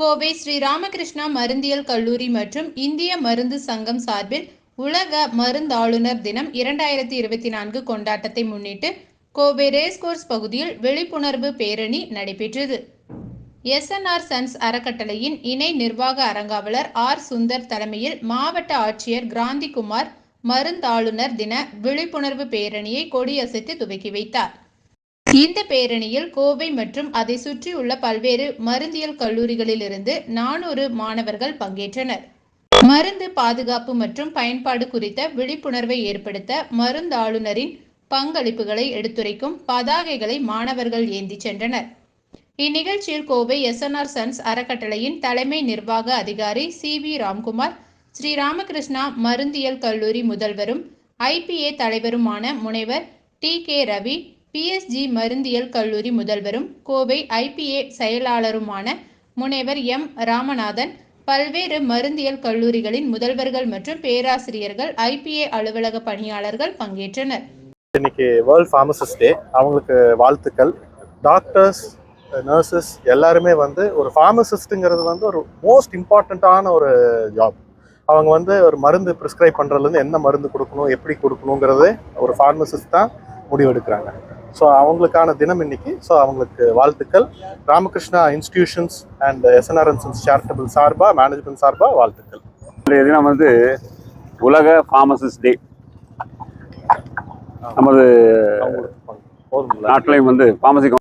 கோவை ஸ்ரீ ராமகிருஷ்ணா மருந்தியல் கல்லூரி மற்றும் இந்திய மருந்து சங்கம் சார்பில் உலக மருந்தாளுநர் தினம் இரண்டாயிரத்தி இருபத்தி நான்கு கொண்டாட்டத்தை முன்னிட்டு கோவை ரேஸ்கோர்ஸ் பகுதியில் விழிப்புணர்வு பேரணி நடைபெற்றது. எஸ்என்ஆர் சன்ஸ் அறக்கட்டளையின் இணை நிர்வாக அரங்காவலர் ஆர் சுந்தர் தலைமையில் மாவட்ட ஆட்சியர் கிராந்திகுமார் மருந்தாளுநர் தின விழிப்புணர்வு பேரணியை கொடியசைத்து துவக்கி வைத்தார். இந்த பேரணியில் கோவை மற்றும் அதை சுற்றியுள்ள பல்வேறு மருந்தியல் கல்லூரிகளிலிருந்து நானூறு மாணவர்கள் பங்கேற்றனர். மருந்து பாதுகாப்பு மற்றும் பயன்பாடு குறித்த விழிப்புணர்வை ஏற்படுத்த மருந்தாளுநரின் பங்களிப்புகளை எடுத்துரைக்கும் பதாகைகளை மாணவர்கள் ஏந்தி சென்றனர். இந்நிகழ்ச்சியில் கோவை எஸ்என்ஆர் சன்ஸ் அறக்கட்டளையின் தலைமை நிர்வாக அதிகாரி சி வி ராம்குமார் ஸ்ரீ ராமகிருஷ்ணா மருந்தியல் கல்லூரி முதல்வரும் ஐபிஏ தலைவருமான முனைவர் டி கே ரவி பிஎஸ்ஜி மருந்தியல் கல்லூரி முதல்வரும் கோவை ஐபிஏ செயலாளருமான முனைவர் எம். ராமநாதன் பல்வேறு மருந்தியல் கல்லூரிகளின் முதல்வர்கள் மற்றும் பேராசிரியர்கள் ஐபிஏ அலுவலக பணியாளர்கள் பங்கேற்றனர். இன்னைக்கு வேர்ல்ட் ஃபார்மசிஸ்ட் டே அவங்களுக்கு வாழ்த்துக்கள். டாக்டர்ஸ் நர்சஸ் எல்லாருமே வந்து ஒரு ஃபார்மசிஸ்ட்டுங்கிறது வந்து ஒரு மோஸ்ட் இம்பார்ட்டண்ட்டான ஒரு ஜாப் அவங்க வந்து ஒரு மருந்து ப்ரிஸ்கிரைப் பண்ணுறதுலேருந்து என்ன மருந்து கொடுக்கணும் எப்படி கொடுக்கணுங்கிறது ஒரு ஃபார்மசிஸ்ட் தான் முடிவெடுக்கிறாங்க. ஸோ அவங்களுக்கான தினம் இன்னைக்கு. ஸோ அவங்களுக்கு வாழ்த்துக்கள். Ramakrishna institutions and SNR and sons charitable சார்பாக மேனேஜ்மெண்ட் சார்பாக வாழ்த்துக்கள். இன்றைய தினம் வந்து உலக ஃபார்மசிஸ்ட் டே நமது நாட்டிலையும் வந்து ஃபார்மசி